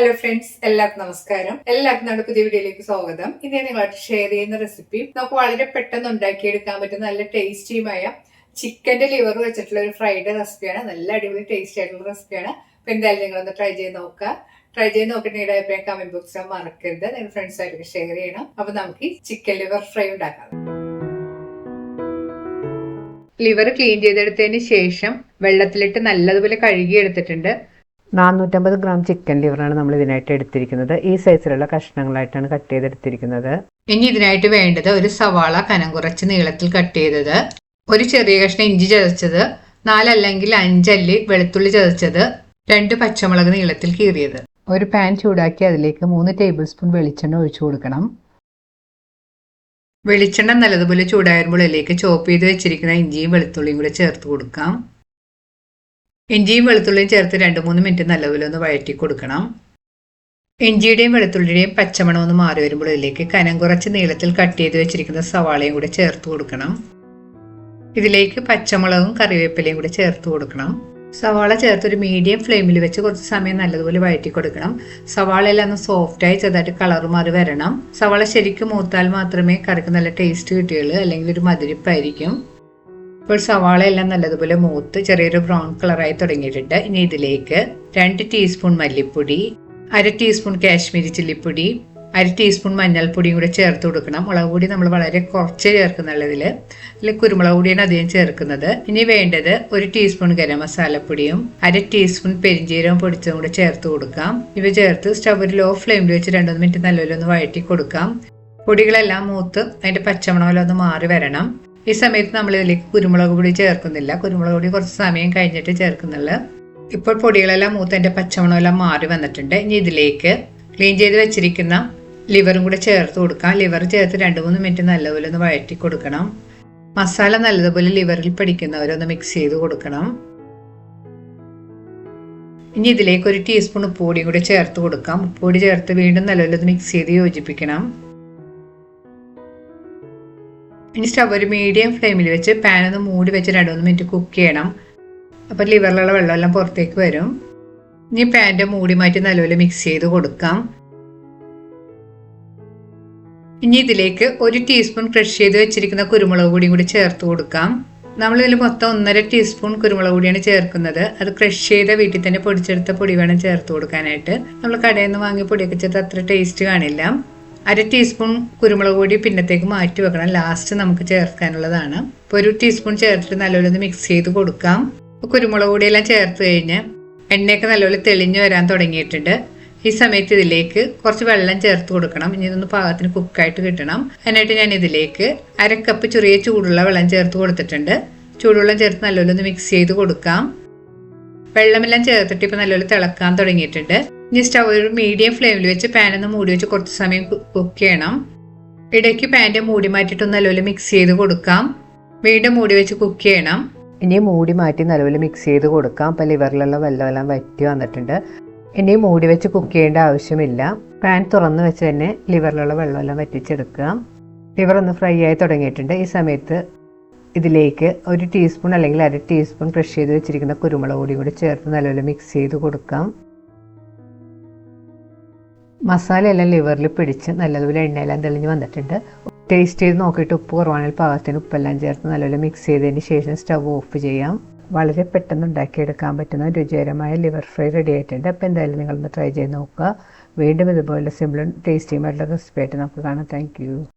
Hello friends എല്ലാവർക്കും നമസ്കാരം. എല്ലാവർക്കും നമ്മുടെ പുതിയ വീഡിയോയിലേക്ക് സ്വാഗതം. ഇന്ന് ഞാൻ നിങ്ങളായിട്ട് ഷെയർ ചെയ്യുന്ന റെസിപ്പി നമുക്ക് വളരെ പെട്ടെന്ന് ഉണ്ടാക്കിയെടുക്കാൻ പറ്റുന്ന നല്ല ടേസ്റ്റിയുമായ ചിക്കന്റെ ലിവർ വെച്ചിട്ടുള്ള ഒരു ഫ്രൈഡ് റെസിപ്പിയാണ് നല്ല അടിപൊളി ടേസ്റ്റി ആയിട്ടുള്ള റെസിപ്പിയാണ് അപ്പൊ എന്തായാലും നിങ്ങളൊന്ന് ട്രൈ ചെയ്ത് നോക്കുക. ട്രൈ ചെയ്ത് നോക്കിയിട്ട് നിങ്ങളുടെ അഭിപ്രായം കമന്റ് ബോക്സിൽ മറക്കരുത്. നിങ്ങൾ ഫ്രണ്ട്സായിട്ട് ഷെയർ ചെയ്യണം. അപ്പൊ നമുക്ക് ചിക്കൻ ലിവർ ഫ്രൈ ഉണ്ടാക്കാം. ലിവർ ക്ലീൻ ചെയ്തെടുത്തതിന് ശേഷം വെള്ളത്തിലിട്ട് നല്ലതുപോലെ കഴുകി എടുത്തിട്ടുണ്ട് നാനൂറ്റമ്പത് ഗ്രാം ചിക്കൻ ലിവറാണ് നമ്മൾ ഇതിനായിട്ട് എടുത്തിരിക്കുന്നത്. ഈ സൈസിലുള്ള കഷ്ണങ്ങളായിട്ടാണ് കട്ട് ചെയ്തെടുത്തിരിക്കുന്നത്. ഇനി ഇതിനായിട്ട് വേണ്ടത് ഒരു സവാള കനം കുറച്ച് നീളത്തിൽ കട്ട് ചെയ്തത്. ഒരു ചെറിയ കഷ്ണം ഇഞ്ചി ചതച്ചത്. നാലല്ലെങ്കിൽ അഞ്ചല്ലി വെളുത്തുള്ളി ചതച്ചത്. രണ്ട് പച്ചമുളക് നീളത്തിൽ കീറിയത്. ഒരു പാൻ ചൂടാക്കി അതിലേക്ക് മൂന്ന് ടേബിൾ സ്പൂൺ വെളിച്ചെണ്ണ ഒഴിച്ചു കൊടുക്കണം. വെളിച്ചെണ്ണ നല്ലതുപോലെ ചൂടാകുമ്പോൾ അതിലേക്ക് ചോപ്പ് ചെയ്ത് വെച്ചിരിക്കുന്ന ഇഞ്ചിയും വെളുത്തുള്ളിയും കൂടെ ചേർത്ത് കൊടുക്കാം. ഇഞ്ചിയും വെളുത്തുള്ളിയും ചേർത്ത് രണ്ട് മൂന്ന് മിനിറ്റ് നല്ലപോലെ ഒന്ന് വഴറ്റി കൊടുക്കണം. ഇഞ്ചിയുടെയും വെളുത്തുള്ളിയുടെയും പച്ചമണം ഒന്ന് മാറി വരുമ്പോൾ ഇതിലേക്ക് കനം കുറച്ച് നീളത്തിൽ കട്ട് ചെയ്ത് വെച്ചിരിക്കുന്ന സവാളയും കൂടെ ചേർത്ത് കൊടുക്കണം. ഇതിലേക്ക് പച്ചമുളകും കറിവേപ്പിലയും കൂടെ ചേർത്ത് കൊടുക്കണം. സവാള ചേർത്ത് ഒരു മീഡിയം ഫ്ലെയിമിൽ വെച്ച് കുറച്ച് സമയം നല്ലതുപോലെ വഴറ്റി കൊടുക്കണം. സവാള എല്ലാം ഒന്ന് സോഫ്റ്റായി ചെറുതായിട്ട് കളർ മാറി വരണം. സവാള ശരിക്കും മൂത്താൽ മാത്രമേ കറിക്ക് നല്ല ടേസ്റ്റ് കിട്ടുകയുള്ളൂ അല്ലെങ്കിൽ ഒരു മധുരിപ്പായിരിക്കും. ഇപ്പോൾ സവാള എല്ലാം നല്ലതുപോലെ മൂത്ത് ചെറിയൊരു ബ്രൗൺ കളറായി തുടങ്ങിയിട്ടുണ്ട്. ഇനി ഇതിലേക്ക് രണ്ട് ടീസ്പൂൺ മല്ലിപ്പൊടി അര ടീസ്പൂൺ കാശ്മീരി ചില്ലിപ്പൊടി അര ടീസ്പൂൺ മഞ്ഞൾപ്പൊടിയും കൂടെ ചേർത്ത് കൊടുക്കണം. മുളക് പൊടി നമ്മൾ വളരെ കുറച്ച് ചേർക്കുന്നുള്ളതിൽ അതിൽ കുരുമുളക് പൊടിയാണ് അധികം ചേർക്കുന്നത്. ഇനി വേണ്ടത് ഒരു ടീസ്പൂൺ ഗരം മസാലപ്പൊടിയും അര ടീസ്പൂൺ പെരിഞ്ചീരവും പൊടിച്ചതും കൂടെ ചേർത്ത് കൊടുക്കാം. ഇവ ചേർത്ത് സ്റ്റവ് ലോ ഫ്ലെയിമിൽ വെച്ച് രണ്ടു മിനിറ്റ് നല്ലപോലെ ഒന്ന് വഴറ്റി കൊടുക്കാം. പൊടികളെല്ലാം മൂത്ത് അതിന്റെ പച്ചമണമെല്ലാം ഒന്ന് മാറി വരണം. ഈ സമയത്ത് നമ്മൾ ഇതിലേക്ക് കുരുമുളക് പൊടി ചേർക്കുന്നില്ല. കുരുമുളക് പൊടി കുറച്ച് സമയം കഴിഞ്ഞിട്ട് ചേർക്കുന്നുള്ളു. ഇപ്പോൾ പൊടികളെല്ലാം മൂത്തതിന്റെ പച്ചമണമെല്ലാം മാറി വന്നിട്ടുണ്ട്. ഇനി ഇതിലേക്ക് ക്ലീൻ ചെയ്ത് വെച്ചിരിക്കുന്ന ലിവറും കൂടെ ചേർത്ത് കൊടുക്കാം. ലിവർ ചേർത്ത് രണ്ട് മൂന്ന് മിനിറ്റ് നല്ലപോലെ ഒന്ന് വഴറ്റി കൊടുക്കണം. മസാല നല്ലതുപോലെ ലിവറിൽ പിടിക്കുന്നവരൊന്ന് മിക്സ് ചെയ്ത് കൊടുക്കണം. ഇനി ഇതിലേക്ക് ഒരു ടീസ്പൂൺ ഉപ്പുപൊടിയും കൂടി ചേർത്ത് കൊടുക്കാം. ഉപ്പുപൊടി ചേർത്ത് വീണ്ടും നല്ലപോലെ മിക്സ് ചെയ്ത് യോജിപ്പിക്കണം. ഇനി സ്റ്റവ് ഒരു മീഡിയം ഫ്ലെയിമിൽ വെച്ച് പാൻ ഒന്ന് മൂടി വെച്ച് രണ്ട് മൂന്ന് മിനിറ്റ് കുക്ക് ചെയ്യണം. അപ്പോൾ ലിവറിലുള്ള വെള്ളമെല്ലാം പുറത്തേക്ക് വരും. ഇനി പാന്റെ മൂടി മാറ്റി നല്ലപോലെ മിക്സ് ചെയ്ത് കൊടുക്കാം. ഇനി ഇതിലേക്ക് ഒരു ടീസ്പൂൺ ക്രഷ് ചെയ്ത് വെച്ചിരിക്കുന്ന കുരുമുളക് പൊടിയും കൂടി ചേർത്ത് കൊടുക്കാം. നമ്മൾ ഇതിൽ മൊത്തം ഒന്നര ടീസ്പൂൺ കുരുമുളക് പൊടിയാണ് ചേർക്കുന്നത്. അത് ക്രഷ് ചെയ്ത വീട്ടിൽ തന്നെ പൊടിച്ചെടുത്ത പൊടി വേണം ചേർത്ത് കൊടുക്കാനായിട്ട്. നമ്മൾ കടയിൽ നിന്ന് വാങ്ങിയ പൊടിയൊക്കെ ചേർത്ത് അത്ര ടേസ്റ്റ് കാണില്ല. അര ടീസ്പൂൺ കുരുമുളക് പൊടി പിന്നത്തേക്ക് മാറ്റി വെക്കണം. ലാസ്റ്റ് നമുക്ക് ചേർക്കാനുള്ളതാണ്. ഇപ്പോൾ ഒരു ടീസ്പൂൺ ചേർത്തിട്ട് നല്ലപോലെ ഒന്ന് മിക്സ് ചെയ്ത് കൊടുക്കാം. കുരുമുളക് പൊടിയെല്ലാം ചേർത്ത് കഴിഞ്ഞ് എണ്ണയൊക്കെ നല്ലപോലെ തെളിഞ്ഞു വരാൻ തുടങ്ങിയിട്ടുണ്ട്. ഈ സമയത്ത് ഇതിലേക്ക് കുറച്ച് വെള്ളം ചേർത്ത് കൊടുക്കണം. ഇനി ഇതൊന്ന് പാകത്തിന് കുക്കായിട്ട് കിട്ടണം. അതിനായിട്ട് ഞാൻ ഇതിലേക്ക് അരക്കപ്പ് ചെറിയ ചൂടുള്ള വെള്ളം ചേർത്ത് കൊടുത്തിട്ടുണ്ട്. ചൂടുവെള്ളം ചേർത്ത് നല്ലപോലെ ഒന്ന് മിക്സ് ചെയ്ത് കൊടുക്കാം. വെള്ളമെല്ലാം ചേർത്തിട്ട് ഇപ്പം നല്ലപോലെ തിളക്കാൻ തുടങ്ങിയിട്ടുണ്ട്. ഇനി സ്റ്റവ് ഒരു മീഡിയം ഫ്ലെയിമിൽ വെച്ച് പാൻ ഒന്ന് മൂടി വെച്ച് കുറച്ച് സമയം കുക്ക് ചെയ്യണം. ഇടയ്ക്ക് പാന്റെ മൂടി മാറ്റിയിട്ട് നല്ലപോലെ മിക്സ് ചെയ്ത് കൊടുക്കാം. വീണ്ടും മൂടി വെച്ച് കുക്ക് ചെയ്യണം. ഇനി മൂടി മാറ്റി നല്ലപോലെ മിക്സ് ചെയ്ത് കൊടുക്കാം. അപ്പം ലിവറിലുള്ള വെള്ളമെല്ലാം വറ്റി വന്നിട്ടുണ്ട്. ഇനി മൂടി വെച്ച് കുക്ക് ചെയ്യേണ്ട ആവശ്യമില്ല. പാൻ തുറന്ന് വെച്ച് തന്നെ ലിവറിലുള്ള വെള്ളമെല്ലാം വറ്റിച്ചെടുക്കുക. ലിവർ ഒന്ന് ഫ്രൈ ആയി തുടങ്ങിയിട്ടുണ്ട്. ഈ സമയത്ത് ഇതിലേക്ക് ഒരു ടീസ്പൂൺ അല്ലെങ്കിൽ അര ടീസ്പൂൺ ക്രഷ് ചെയ്ത് വെച്ചിരിക്കുന്ന കുരുമുളക് കൂടി ചേർത്ത് നല്ലപോലെ മിക്സ് ചെയ്ത് കൊടുക്കാം. മസാല എല്ലാം ലിവറിൽ പിടിച്ച് നല്ലതുപോലെ എണ്ണയെല്ലാം തെളിഞ്ഞ് വന്നിട്ടുണ്ട്. ടേസ്റ്റ് ചെയ്ത് നോക്കിയിട്ട് ഉപ്പ് കുറവാണെങ്കിൽ പാകത്തിന് ഉപ്പെല്ലാം ചേർത്ത് നല്ലപോലെ മിക്സ് ചെയ്തതിന് ശേഷം സ്റ്റവ് ഓഫ് ചെയ്യാം. വളരെ പെട്ടെന്ന് ഉണ്ടാക്കിയെടുക്കാൻ പറ്റുന്ന രുചികരമായ ലിവർ ഫ്രൈ റെഡി ആയിട്ടുണ്ട്. അപ്പോൾ എന്തായാലും നിങ്ങളൊന്ന് ട്രൈ ചെയ്ത് നോക്കുക. വീണ്ടും ഇതുപോലെ സിമ്പിളും ടേസ്റ്റിയുമായിട്ടുള്ള റെസിപ്പി ആയിട്ട് നമുക്ക് കാണാം. താങ്ക്